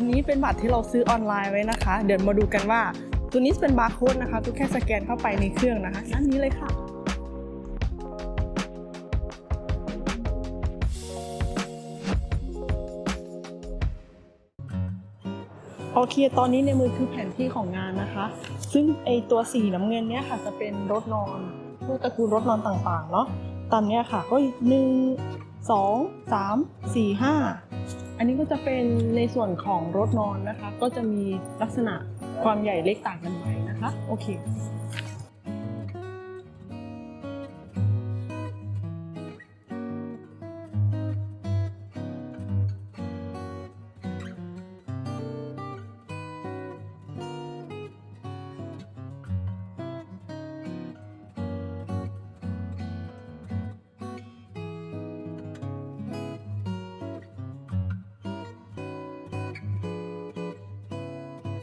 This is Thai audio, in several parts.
อันนี้เป็นบัตรที่เราซื้อออนไลน์ไว้นะคะ เดี๋ยวมาดูกันว่า ตัวนี้เป็นบาร์โค้ดนะคะก็แค่สแกนเข้าไปในเครื่องนะคะอันนี้เลยค่ะโอเค ตอนนี้ในมือคือแผนที่ของงานนะคะ ซึ่งไอตัวสีน้ำเงินเนี่ยค่ะจะเป็นรถนอนพวกตระกูลรถนอนต่างๆ เนาะตามเนี้ยค่ะก็หนึ่งสองสามสี่ห้า อันนี้ก็จะเป็นในส่วนของรถนอนนะคะ ก็จะมีลักษณะความใหญ่เล็กต่างกันไปนะคะ โอเค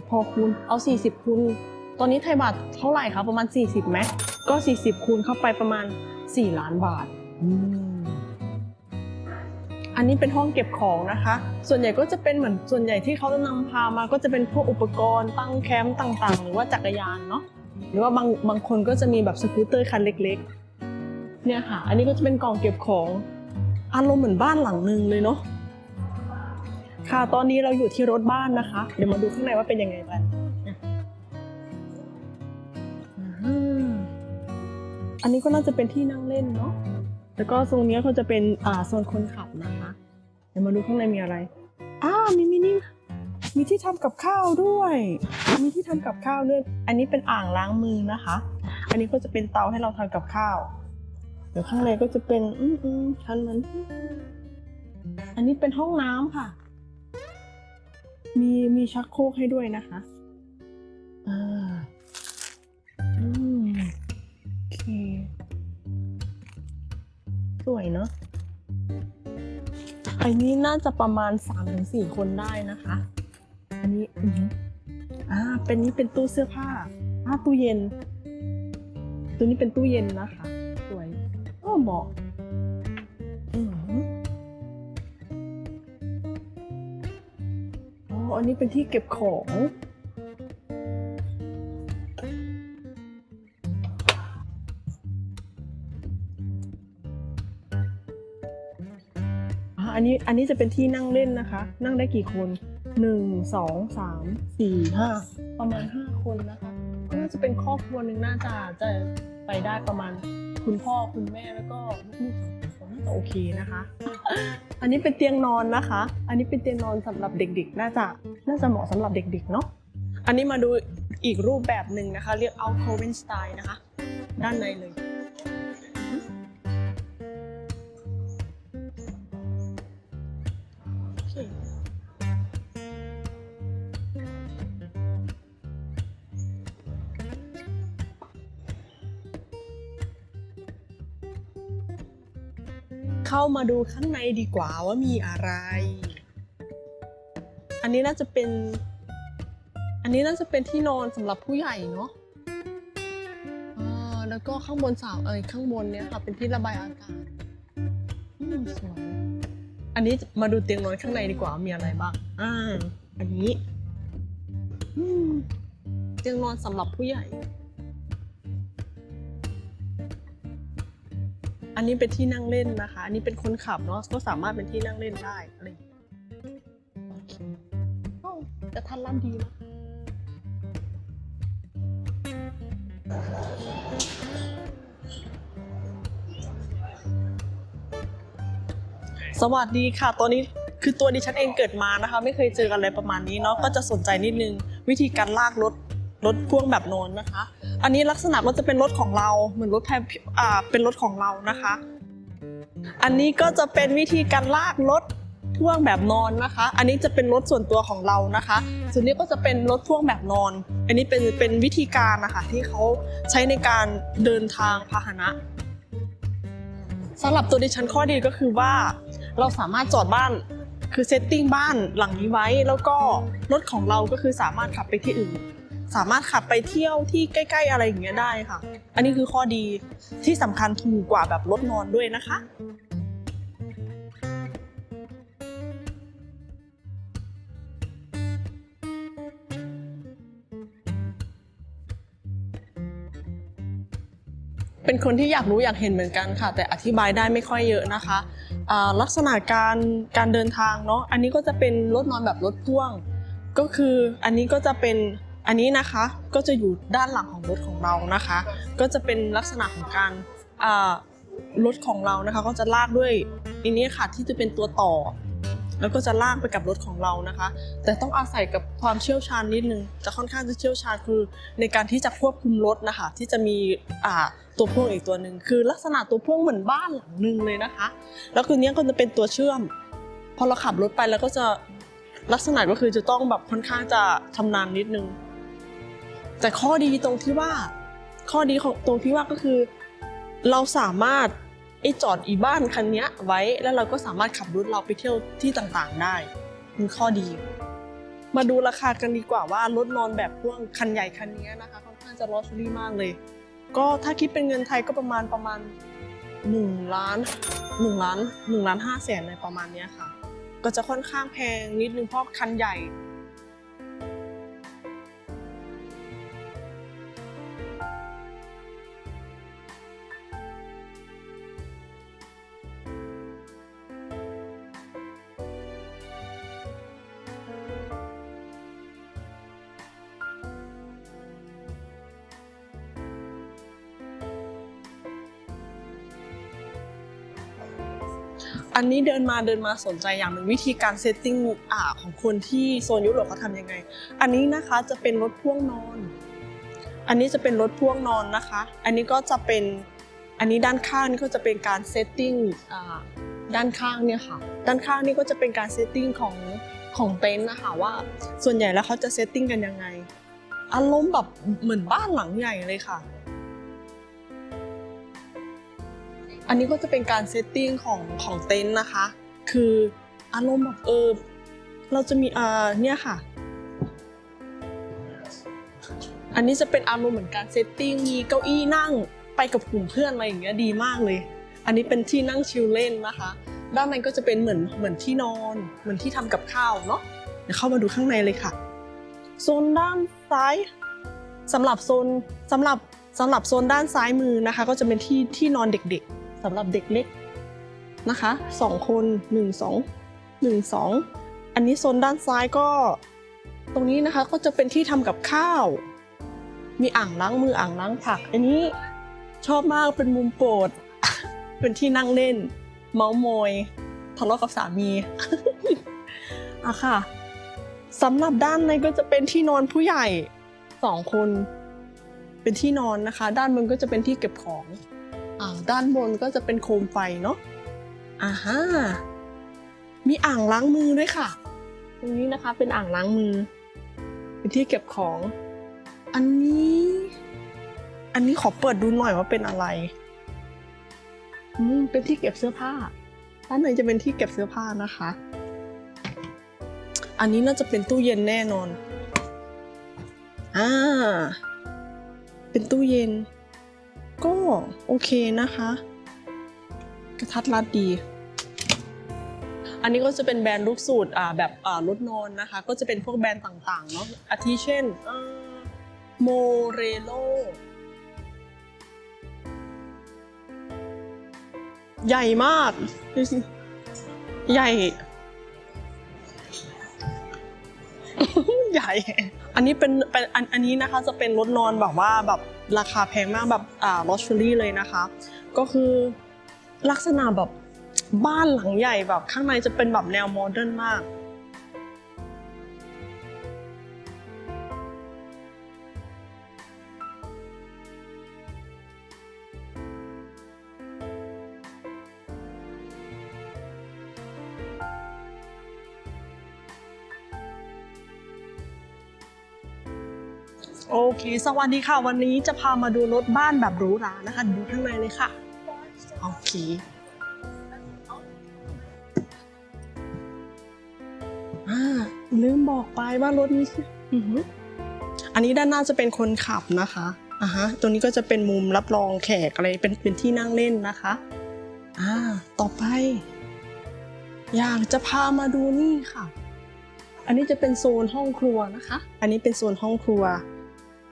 พอคูณเอา 40 คูณตอนนี้ไทยบาทเท่าไหร่คะประมาณ 40ไหมก็ 40 คูณเข้าไปประมาณ 4 ล้านบาทอันนี้เป็นห้องเก็บของนะคะ ส่วนใหญ่ก็จะเป็นเหมือนส่วนใหญ่ที่เขาจะนำพามาก็จะเป็นพวกอุปกรณ์ตั้งแคมป์ต่างๆ หรือว่าจักรยานเนาะหรือว่าบางบางคนก็จะมีแบบสกูตเตอร์คันเล็ก ๆ เนี่ยค่ะ อันนี้ก็จะเป็นกล่องเก็บของอารมณ์เหมือนบ้านหลังหนึ่งเลยเนาะ ค่ะ ตอนนี้เราอยู่ที่รถบ้านนะคะ เดี๋ยวมาดูข้างในว่าเป็นยังไงกันอ่าอันนี้ก็น่าจะเป็นที่นั่งเล่นเนาะ แล้วก็ตรงนี้เขาจะเป็นอ่าโซนคนขับนะคะ เดี๋ยวมาดูข้างในมีอะไร อ้าวมีมินิ มีที่ทำกับข้าวด้วย มีที่ทำกับข้าวด้วย อันนี้เป็นอ่างล้างมือนะคะ อันนี้ก็จะเป็นเตาให้เราทำกับข้าว เดี๋ยวข้างในก็จะเป็น อืมอืมชั้นนั้นอันนี้เป็นห้องน้ำค่ะ มีมีชักโครกให้ด้วยนะคะอ่าอืมโอเค สวยเนาะอันนี้น่าจะประมาณ3-4คนได้นะคะ อันนี้อือหืออ่า เป็นนี้เป็นตู้เสื้อผ้าอ่าตู้เย็น ตัวนี้เป็นตู้เย็นนะคะ สวยก็เหมาะ อันนี้เป็นที่เก็บของอะอันนี้ อันนี้จะเป็นที่นั่งเล่นนะคะ นั่งได้กี่คนหนึ่งสองสามสี่ห้าประมาณห้าคนนะคะ ก็น่าจะเป็นครอบครัวหนึ่งน่าจะจะไปได้ประมาณคุณพ่อคุณแม่แล้วก็ลูกๆ โอเคนะคะ อันนี้เป็นเตียงนอนนะคะ อันนี้เป็นเตียงนอนสำหรับเด็กๆ น่าจะน่าจะเหมาะสำหรับเด็กๆ เนาะอันนี้มาดูอีกรูปแบบหนึ่งนะคะ เรียกเอาโคเวนสไตล์นะคะ ด้านในเลย โอเค เข้ามาดูข้างในดีกว่าว่ามีอะไร อันนี้น่าจะเป็น อันนี้น่าจะเป็นที่นอนสำหรับผู้ใหญ่เนาะอ่าแล้วก็ข้างบนสาวเอ้ยข้างบนเนี่ยค่ะเป็นที่ระบายอากาศอืมสวย อันนี้มาดูเตียงนอนข้างในดีกว่ามีอะไรบ้าง อ่า อันนี้ อืมเตียงนอนสำหรับผู้ใหญ่ อันนี้เป็นที่นั่งเล่นนะคะ อันนี้เป็นคนขับเนาะก็สามารถเป็นที่นั่งเล่นได้อะไรโอเคจะทันลั่นดีนะสวัสดีค่ะ ตัวนี้คือตัวดิฉันเองเกิดมานะคะ ไม่เคยเจออะไรประมาณนี้เนาะก็จะสนใจนิดนึงวิธีการลากรถรถพ่วงแบบนอนนะคะ อันนี้ลักษณะก็จะเป็นรถของเราเหมือนรถแพอ่าเป็นรถของเรานะคะ อันนี้ก็จะเป็นวิธีการลากรถพ่วงแบบนอนนะคะ อันนี้จะเป็นรถส่วนตัวของเรานะคะ ส่วนนี้ก็จะเป็นรถพ่วงแบบนอน อันนี้เป็นเป็นวิธีการนะคะที่เขาใช้ในการเดินทางพาหนะสำหรับตัวดิฉันข้อดีก็คือว่า เราสามารถจอดบ้านคือเซตติ้งบ้านหลังนี้ไว้ แล้วก็รถของเราก็คือสามารถขับไปที่อื่น สามารถขับไปเที่ยวที่ใกล้ ๆ อะไรอย่างเงี้ยได้ค่ะ อันนี้คือข้อดีที่สำคัญถูกกว่าแบบรถนอนด้วยนะคะ เป็นคนที่อยากรู้อยากเห็นเหมือนกันค่ะ แต่อธิบายได้ไม่ค่อยเยอะนะคะลักษณะการการเดินทางเนาะอันนี้ก็จะเป็นรถนอนแบบรถพ่วง ก็คืออันนี้ก็จะเป็น อันนี้นะคะก็จะอยู่ด้านหลังของรถของเรานะคะ ก็จะเป็นลักษณะของการรถของเรานะคะ ก็จะลากด้วยอันนี้ค่ะที่จะเป็นตัวต่อ แล้วก็จะลากไปกับรถของเรานะคะ แต่ต้องอาศัยกับความเชี่ยวชาญนิดนึงจะค่อนข้างจะเชี่ยวชาญคือในการที่จะควบคุมรถนะคะ ที่จะมีตัวพ่วงอีกตัวหนึ่งคือลักษณะตัวพ่วงเหมือนบ้านหลังหนึ่งเลยนะคะ แล้วคือเนี้ยก็จะเป็นตัวเชื่อม พอเราขับรถไปแล้วก็จะลักษณะก็คือจะต้องแบบค่อนข้างจะชำนาญนิดนึง แต่ข้อดีตรงที่ว่า ข้อดีของตรงที่ว่าก็คือ เราสามารถไอจอดอีบ้านคันนี้ไว้แล้วเราก็สามารถขับรถเราไปเที่ยวที่ต่างๆได้มีข้อดี มาดูราคากันดีกว่าว่ารถนอนแบบพ่วงคันใหญ่คันนี้นะคะค่อนข้างจะลอสรี่มากเลย ก็ถ้าคิดเป็นเงินไทยก็ประมาณประมาณ1ล้าน1ล้าน1ล้าน5แสนในประมาณนี้ค่ะ ก็จะค่อนข้างแพงนิดนึงเพราะคันใหญ่ อันนี้เดินมาเดินมาสนใจอย่างหนึ่งวิธีการเซตติ้งอ่าของคนที่โซนยุโรปเขาทำยังไง อันนี้นะคะจะเป็นรถพ่วงนอน อันนี้จะเป็นรถพ่วงนอนนะคะ อันนี้ก็จะเป็นอันนี้ด้านข้างนี่ก็จะเป็นการเซตติ้งอ่าด้านข้างเนี่ยค่ะ ด้านข้างนี่ก็จะเป็นการเซตติ้งของของเต็นท์นะคะว่าส่วนใหญ่แล้วเขาจะเซตติ้งกันยังไง อารมณ์แบบเหมือนบ้านหลังใหญ่เลยค่ะ อันนี้ก็จะเป็นการเซตติ้งของของเต็นท์นะคะ คืออารมณ์แบบเออเราจะมีเอ่อเนี่ยค่ะ อันนี้จะเป็นอารมณ์เหมือนการเซตติ้งมีเก้าอี้นั่งไปกับกลุ่มเพื่อนอะไรอย่างเงี้ยดีมากเลย อันนี้เป็นที่นั่งชิลเล่นนะคะ ด้านในก็จะเป็นเหมือนเหมือนที่นอน เหมือนที่ทำกับข้าวเนาะเดี๋ยวเข้ามาดูข้างในเลยค่ะโซนด้านซ้ายสำหรับโซนสำหรับสำหรับโซนด้านซ้ายมือนะคะ ก็จะเป็นที่ที่นอนเด็กๆ สำหรับเด็กเล็กนะคะสองคนหนึ่งสองหนึ่งสองอันนี้โซนด้านซ้ายก็ ตรงนี้นะคะก็จะเป็นที่ทำกับข้าว มีอ่างล้างมืออ่างล้างผัก อันนี้ชอบมากเป็นมุมโปรด เป็นที่นั่งเล่น เมาส์มอยทะเลาะกับสามีอะค่ะสำหรับด้านในก็จะเป็นที่นอนผู้ใหญ่สองคน เป็นที่นอนนะคะ ด้านบนก็จะเป็นที่เก็บของ ด้านบนก็จะเป็นโคมไฟเนาะอ่าฮะมีอ่างล้างมือด้วยค่ะ ตรงนี้นะคะเป็นอ่างล้างมือเป็นที่เก็บของ อันนี้ อันนี้ขอเปิดดูหน่อยว่าเป็นอะไร อืม เป็นที่เก็บเสื้อผ้า ด้านในจะเป็นที่เก็บเสื้อผ้านะคะ อันนี้น่าจะเป็นตู้เย็นแน่นอน อ่า เป็นตู้เย็น ก็โอเคนะคะ กระทัดรัดดี อันนี้ก็จะเป็นแบรนด์ลูกสูตรอ่าแบบอ่ารถนอนนะคะ ก็จะเป็นพวกแบรนด์ต่างๆเนาะอาทิเช่นโมเรโลใหญ่มากดูสิใหญ่ ใหญ่ อันนี้เป็นเป็นอันอันนี้นะคะจะเป็นรถนอนแบบว่าแบบ ราคาแพงมากแบบอ่าลอชรี่เลยนะคะ ก็คือลักษณะแบบบ้านหลังใหญ่แบบข้างในจะเป็นแบบแนวโมเดิร์นมาก โอเค สวัสดีค่ะ วันนี้จะพามาดูรถบ้านแบบหรูหรานะคะ ดูข้างในเลยค่ะ โอเค อ่า ลืมบอกไปว่ารถนี้ชื่ออือหืออันนี้ด้านหน้าจะเป็นคนขับนะคะ อ่าฮะ ตรงนี้ก็จะเป็นมุมรับรองแขกอะไร เป็นเป็นที่นั่งเล่นนะคะ อ่า ต่อไป อยากจะพามาดูนี่ค่ะอันนี้จะเป็นโซนห้องครัวนะคะ อันนี้เป็นโซนห้องครัว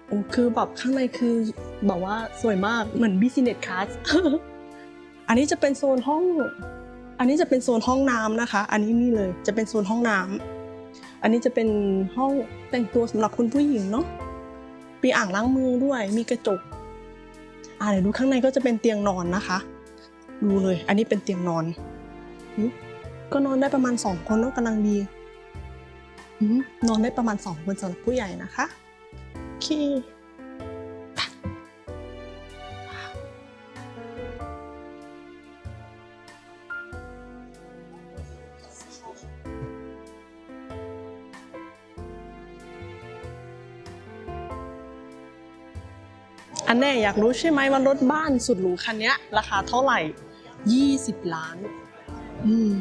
โอ้คือแบบข้างในคือแบบว่าสวยมากเหมือน business class อันนี้จะเป็นโซนห้อง อันนี้จะเป็นโซนห้องน้ำนะคะ อันนี้นี่เลยจะเป็นโซนห้องน้ำอันนี้จะเป็นห้องแต่งตัวสำหรับคุณผู้หญิงเนาะมีอ่างล้างมือด้วย มีกระจกอ่าเดี๋ยวดูข้างในก็จะเป็นเตียงนอนนะคะ ดูเลย อันนี้เป็นเตียงนอน ก็นอนได้ประมาณสองคนเนาะกำลังดีนอนได้ประมาณสองคนสำหรับผู้ใหญ่นะคะ เคอันแน่อยากรู้ใช่ไหมว่ารถบ้านสุดหรูคันนี้ราคาเท่าไหร่ 20 ล้าน อืม